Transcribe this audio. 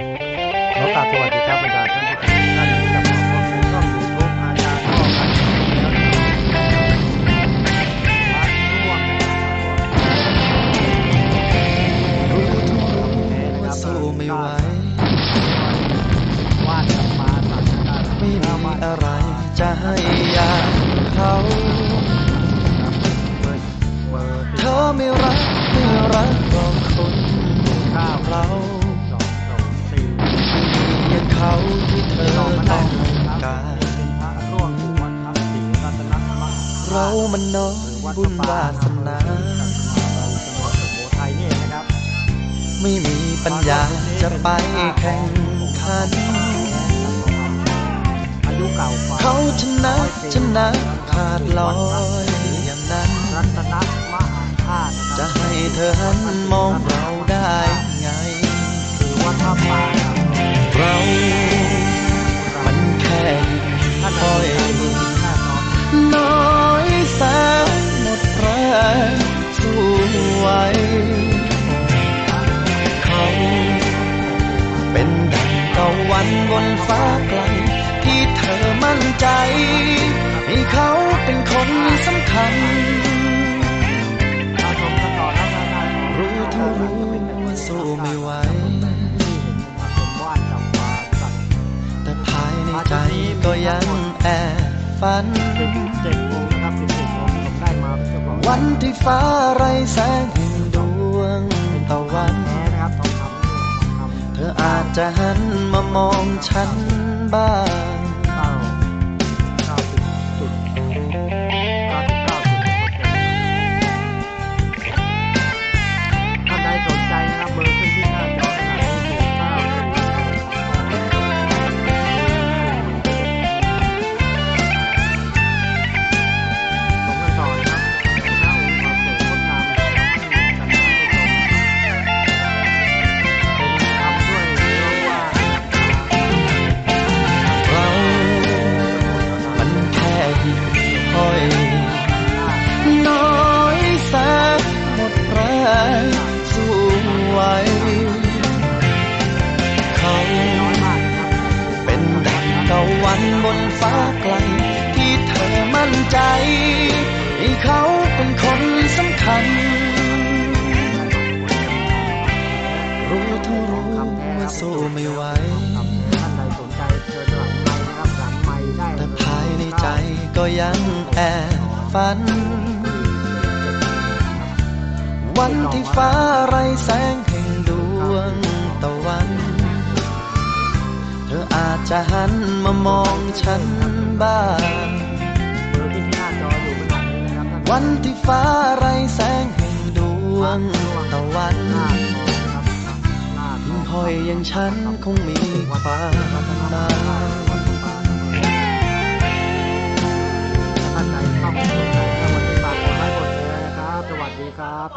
ขอกราบสวัสดีครับบรรดาท่านผู้ชมทุกท่านที่กลับมาพบในช่องยูทูบอาจารย์พ่อพันธุ์แล้วนะครับสู้ไม่ไหววาดกับมาสัตว์นะครับไม่มีอะไรจะให้อยากเขาเธอไม่รักไม่รักบอกคนเก้าเรา เรามันน้อยบุญวาสนาสุโขทัยนี่นะครับไม่มีปัญญาจะไปแข่งขันอายุเก่ากว่าเขาชนะชนะขาดลอยอย่างนั้นรัตนมหาธาตุนะคจะรับให้เธอหันมองเรา นฟ้าไกลที่เธอมั่นใจ ให้เขาเป็นคนสำคัญ รู้เท่ารู้ว่าสู้ไม่ไหวแต่ภายในใจก็ยังแอบฝันวันที่ฟ้าไรแสงแห่งดวงตะวัน จะหันมามองฉันบ้าง ยังแอบฝัน วันที่ฟ้าไรแสงแห่งดวงตะวัน เธออาจจะหันมามองฉันบ้าง วันที่ฟ้าไรแสงแห่งดวงตะวันหิ่งห้อยอย่างฉันคงมีความหมาย ครับ